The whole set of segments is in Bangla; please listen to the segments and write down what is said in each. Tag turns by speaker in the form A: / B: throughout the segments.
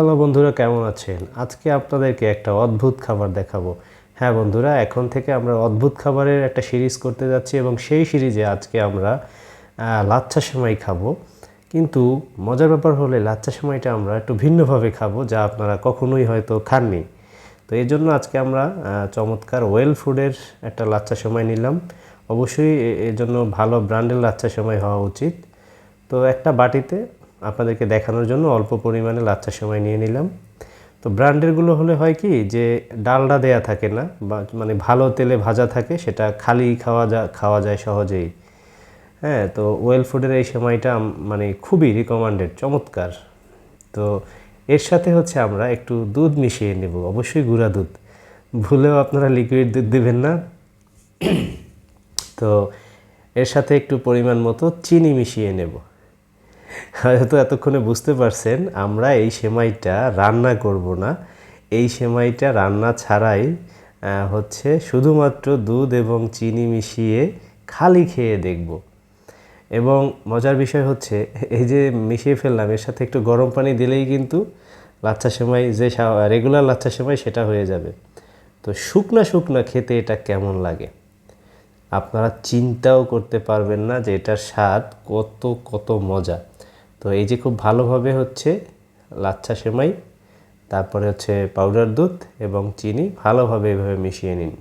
A: হ্যালো বন্ধুরা, কেমন আছেন? আজকে আপনাদেরকে একটা অদ্ভুত খাবার দেখাবো। হ্যাঁ বন্ধুরা, এখন থেকে আমরা অদ্ভুত খাবারের একটা সিরিজ করতে যাচ্ছি এবং সেই সিরিজে আজকে আমরা লাচ্ছা সেমাই খাব। কিন্তু মজার ব্যাপার হলে লাচ্ছা সেমাইটা আমরা একটু ভিন্নভাবে খাব, যা আপনারা কখনোই হয়তো খাননি। তো এই জন্য আজকে আমরা চমৎকার ওয়েল ফুডের একটা লাচ্ছা সেমাই নিলাম। অবশ্যই এর জন্য ভালো ব্র্যান্ডের লাচ্ছা সেমাই হওয়া উচিত। তো একটা বাটিতে আপনাদেরকে দেখানোর জন্য অল্প পরিমাণে লাচ্ছা সময় নিয়ে নিলাম। তো ব্র্যান্ডেরগুলো হলে হয় কি যে ডালডা দেয়া থাকে না, বা মানে ভালো তেলে ভাজা থাকে, সেটা খালি খাওয়া যা, খাওয়া যায় সহজেই। হ্যাঁ তো ওয়েল ফুডের এই সময়টা মানে খুবই রিকমান্ডেড চমৎকার। তো এর সাথে হচ্ছে আমরা একটু দুধ মিশিয়ে নেব, অবশ্যই গুঁড়া দুধ। ভুলেও আপনারা লিকুইড দুধ দেবেন না। তো এর সাথে একটু পরিমাণ মতো চিনি মিশিয়ে নেব। হয়তো এতক্ষণে বুঝতে পারছেন, আমরা এই সেমাইটা রান্না করব না। এই সেমাইটা রান্না ছাড়াই হচ্ছে শুধুমাত্র দুধ এবং চিনি মিশিয়ে খালি খেয়ে দেখব। এবং মজার বিষয় হচ্ছে, এই যে মিশিয়ে ফেললাম, এর সাথে একটু গরম পানি দিলেই কিন্তু লাচ্ছা সেমাই, যে রেগুলার লাচ্ছা সেমাই সেটা হয়ে যাবে। তো শুকনা শুকনা খেতে এটা কেমন লাগে? আপনারা চিন্তাও করতে পারবেন না যে এটার স্বাদ কত কত মজা। তো এই যে খুব ভালোভাবে হচ্ছে লাচ্ছা সেমাই, তারপরে হচ্ছে পাউডার দুধ এবং চিনি ভালোভাবে এভাবে মিশিয়ে নিন।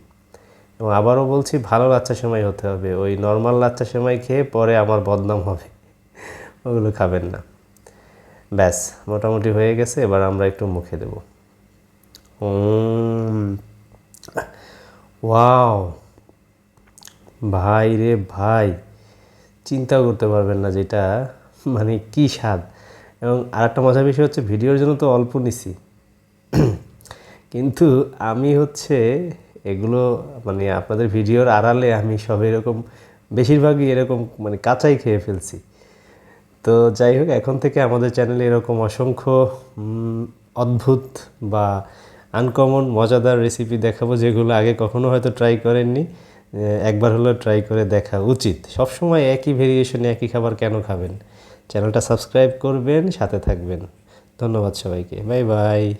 A: এবং আবারও বলছি, ভালো লাচ্ছা সেমাই হতে হবে। ওই নর্মাল লাচ্ছা সেমাই খেয়ে পরে আমার বদনাম হবে। ওগুলো খাবেন না। ব্যাস, মোটামুটি হয়ে গেছে। এবার আমরা একটু মুখে দেব। ওয়াও! ভাই রে ভাই, চিন্তাও করতে পারবেন না যেটা মানে কি স্বাদ। এবং আরেকটা মজার বিষয় হচ্ছে ভিডিওর জন্য তো অল্প নিছি। কিন্তু আমি হচ্ছে এগুলো মানে আপনাদের ভিডিওর আড়ালে আমি সব এরকম, বেশিরভাগই এরকম মানে কাঁচাই খেয়ে ফেলছি। তো যাই হোক, এখন থেকে আমাদের চ্যানেলে এরকম অসংখ্য অদ্ভুত বা আনকমন মজাদার রেসিপি দেখাবো যেগুলো আগে কখনো হয়তো ট্রাই করেননি। একবার হলেও ট্রাই করে দেখা উচিত। সবসময় একই ভেরিয়েশনে একই খাবার কেন খাবেন? চ্যানেলটা সাবস্ক্রাইব করবেন, সাথে থাকবেন। ধন্যবাদ সবাইকে। Bye bye